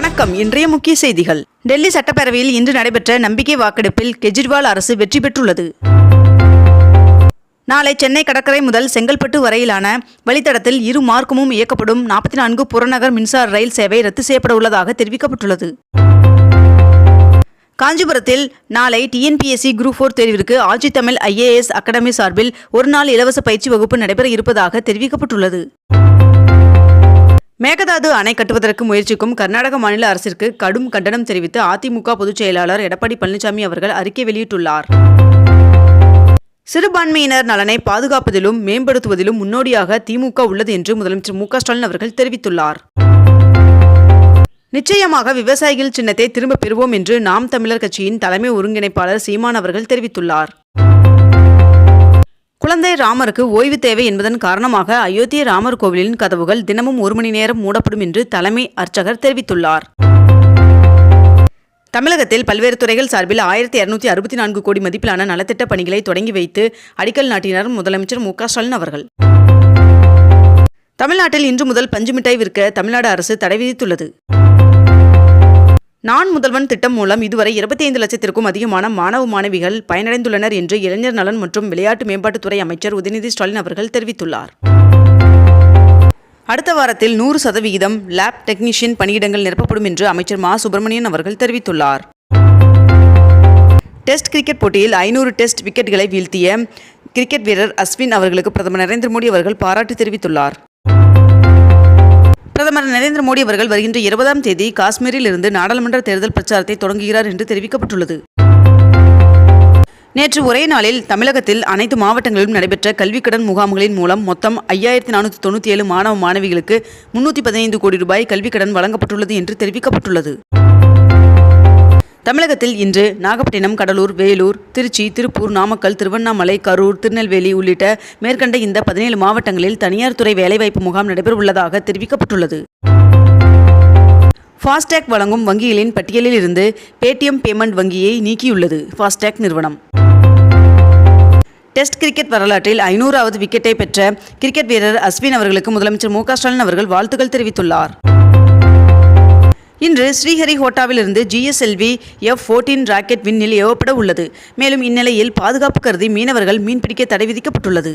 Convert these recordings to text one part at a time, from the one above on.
வணக்கம். இன்றைய முக்கிய செய்திகள். டெல்லி சட்டப்பேரவையில் இன்று நடைபெற்ற நம்பிக்கை வாக்கெடுப்பில் கெஜ்ரிவால் அரசு வெற்றி பெற்றுள்ளது. நாளை சென்னை கடற்கரை முதல் செங்கல்பட்டு வரையிலான வழித்தடத்தில் இரு மார்க்கமும் இயக்கப்படும் நாற்பத்தி நான்கு புறநகர் மின்சார ரயில் சேவை ரத்து செய்யப்பட உள்ளதாக தெரிவிக்கப்பட்டுள்ளது. காஞ்சிபுரத்தில் நாளை டிஎன்பிஎஸ்சி குரூப் ஃபோர் தேர்விற்கு ஆட்சித்தமிழ் ஐஏஎஸ் அகாடமி சார்பில் ஒரு நாள் இலவச பயிற்சி வகுப்பு நடைபெற இருப்பதாக தெரிவிக்கப்பட்டுள்ளது. மேகதாது அணை கட்டுவதற்கு முயற்சிக்கும் கர்நாடக மாநில அரசிற்கு கடும் கண்டனம் தெரிவித்து அதிமுக பொதுச் செயலாளர் எடப்பாடி பழனிசாமி அவர்கள் அறிக்கை வெளியிட்டுள்ளார். சிறுபான்மையினர் நலனை பாதுகாப்பதிலும் மேம்படுத்துவதிலும் முன்னோடியாக திமுக உள்ளது என்று முதலமைச்சர் மு க ஸ்டாலின் அவர்கள் தெரிவித்துள்ளார். நிச்சயமாக விவசாயிகள் சின்னத்தை திரும்ப பெறுவோம் என்று நாம் தமிழர் கட்சியின் தலைமை ஒருங்கிணைப்பாளர் சீமான் அவர்கள் தெரிவித்துள்ளார். குழந்தை ராமருக்கு ஓய்வு தேவை என்பதன் காரணமாக அயோத்திய ராமர் கோவிலின் கதவுகள் தினமும் ஒரு மணி நேரம் மூடப்படும் என்று தலைமை அர்ச்சகர் தெரிவித்துள்ளார். தமிழகத்தில் பல்வேறு துறைகள் சார்பில் ஆயிரத்தி இருநூத்தி அறுபத்தி நான்கு கோடி மதிப்பிலான நலத்திட்ட பணிகளை தொடங்கி வைத்து அடிக்கல் நாட்டினார் முதலமைச்சர் மு க ஸ்டாலின் அவர்கள். தமிழ்நாட்டில் இன்று முதல் பஞ்சு மிட்டாய் விற்க தமிழ்நாடு அரசு தடை விதித்துள்ளது. நான் முதல்வன் திட்டம் மூலம் இதுவரை இருபத்தி ஐந்து லட்சத்திற்கும் அதிகமான மாணவ மாணவிகள் பயனடைந்துள்ளனர் என்று இளைஞர் நலன் மற்றும் விளையாட்டு மேம்பாட்டுத்துறை அமைச்சர் உதயநிதி ஸ்டாலின் அவர்கள் தெரிவித்துள்ளார். அடுத்த வாரத்தில் நூறு சதவிகிதம் லேப் டெக்னீஷியன் பணியிடங்கள் நிரப்பப்படும் என்று அமைச்சர் மா. சுப்பிரமணியன் அவர்கள் தெரிவித்துள்ளார். டெஸ்ட் கிரிக்கெட் போட்டியில் ஐநூறு டெஸ்ட் விக்கெட்டுகளை வீழ்த்திய கிரிக்கெட் வீரர் அஸ்வின் அவர்களுக்கு பிரதமர் நரேந்திர மோடி அவர்கள் பாராட்டு தெரிவித்துள்ளார். பிரதமர் நரேந்திர மோடி அவர்கள் வருகின்ற இருபதாம் தேதி காஷ்மீரில் இருந்து நாடாளுமன்ற தேர்தல் பிரச்சாரத்தை தொடங்குகிறார் என்று தெரிவிக்கப்பட்டுள்ளது. நேற்று ஒரே நாளில் தமிழகத்தில் அனைத்து மாவட்டங்களிலும் நடைபெற்ற கல்விக்கடன் முகாம்களின் மூலம் மொத்தம் ஐயாயிரத்தி நானூற்றி தொண்ணூற்றி ஏழு மாணவ மாணவிகளுக்கு முன்னூற்றி பதினைந்து கோடி ரூபாய் கல்விக்கடன் வழங்கப்பட்டுள்ளது என்று தெரிவிக்கப்பட்டுள்ளது. தமிழகத்தில் இன்று நாகப்பட்டினம் கடலூர் வேலூர் திருச்சி திருப்பூர் நாமக்கல் திருவண்ணாமலை கரூர் திருநெல்வேலி உள்ளிட்ட மேற்கண்ட இந்த பதினேழு மாவட்டங்களில் தனியார் துறை வேலைவாய்ப்பு முகாம் நடைபெறவுள்ளதாக தெரிவிக்கப்பட்டுள்ளது. ஃபாஸ்டேக் வழங்கும் வங்கிகளின் பட்டியலில் இருந்து பேடிஎம் பேமெண்ட் வங்கியை நீக்கியுள்ளது ஃபாஸ்டேக் நிறுவனம். டெஸ்ட் கிரிக்கெட் வரலாற்றில் ஐநூறாவது விக்கெட்டை பெற்ற கிரிக்கெட் வீரர் அஸ்வின் அவர்களுக்கு முதலமைச்சர் மு க ஸ்டாலின் அவர்கள் வாழ்த்துக்கள் தெரிவித்துள்ளார். இன்று ஸ்ரீஹரிகோட்டாவிலிருந்து ஜிஎஸ்எல்வி எஃப் ஃபோர்டீன் ராக்கெட் விண்ணில் ஏவப்பட உள்ளது. மேலும் இந்நிலையில் பாதுகாப்பு கருதி மீனவர்கள் மீன்பிடிக்க தடை விதிக்கப்பட்டுள்ளது.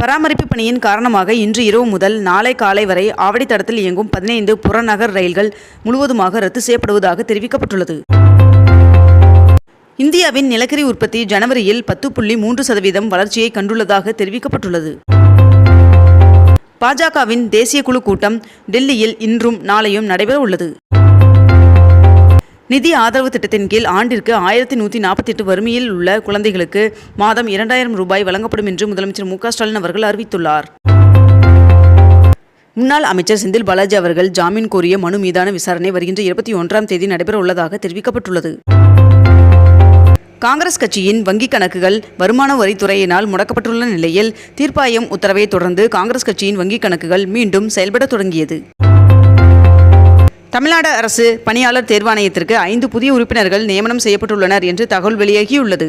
பராமரிப்பு பணியின் காரணமாக இன்று இரவு முதல் நாளை காலை வரை ஆவடி தடத்தில் இயங்கும் பதினைந்து புறநகர் ரயில்கள் முழுவதுமாக ரத்து செய்யப்படுவதாக தெரிவிக்கப்பட்டுள்ளது. இந்தியாவின் நிலக்கரி உற்பத்தி ஜனவரியில் பத்து புள்ளி மூன்று சதவீதம் வளர்ச்சியை கண்டுள்ளதாக தெரிவிக்கப்பட்டுள்ளது. பாஜகவின் தேசிய குழு கூட்டம் டெல்லியில் இன்றும் நாளையும் நடைபெற உள்ளது. நிதி ஆதரவு திட்டத்தின் கீழ் ஆண்டிற்கு ஆயிரத்தி நூற்றி நாற்பத்தி எட்டு வறுமையில் உள்ள குழந்தைகளுக்கு மாதம் இரண்டாயிரம் ரூபாய் வழங்கப்படும் என்று முதலமைச்சர் மு ஸ்டாலின் அவர்கள் அறிவித்துள்ளார். முன்னாள் அமைச்சர் செந்தில் பாலாஜி அவர்கள் ஜாமீன் கோரிய மனு மீதான விசாரணை வருகின்ற இருபத்தி ஒன்றாம் தேதி நடைபெற உள்ளதாக தெரிவிக்கப்பட்டுள்ளது. காங்கிரஸ் கட்சியின் வங்கிக் கணக்குகள் வருமான வரித்துறையினால் முடக்கப்பட்டுள்ள நிலையில் தீர்ப்பாயம் உத்தரவை தொடர்ந்து காங்கிரஸ் கட்சியின் வங்கிக் கணக்குகள் மீண்டும் செயல்பட தொடங்கியது. தமிழ்நாடு அரசு பணியாளர் தேர்வாணையத்திற்கு ஐந்து புதிய உறுப்பினர்கள் நியமனம் செய்யப்பட்டுள்ளனர் என்று தகவல் வெளியாகியுள்ளது.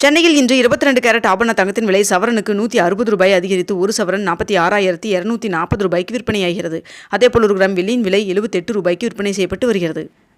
சென்னையில் இன்று இருபத்தி ரெண்டு கேரட் ஆபரண தங்கத்தின் விலை சவரனுக்கு நூற்றி அறுபது ரூபாய் அதிகரித்து ஒரு சவரன் நாற்பத்தி ஆறாயிரத்தி இரநூத்தி நாற்பது ரூபாய்க்கு விற்பனையாகிறது. அதேபோல் ஒரு கிராம் வெள்ளியின் விலை எழுபத்தெட்டு ரூபாய்க்கு விற்பனை செய்யப்பட்டு வருகிறது.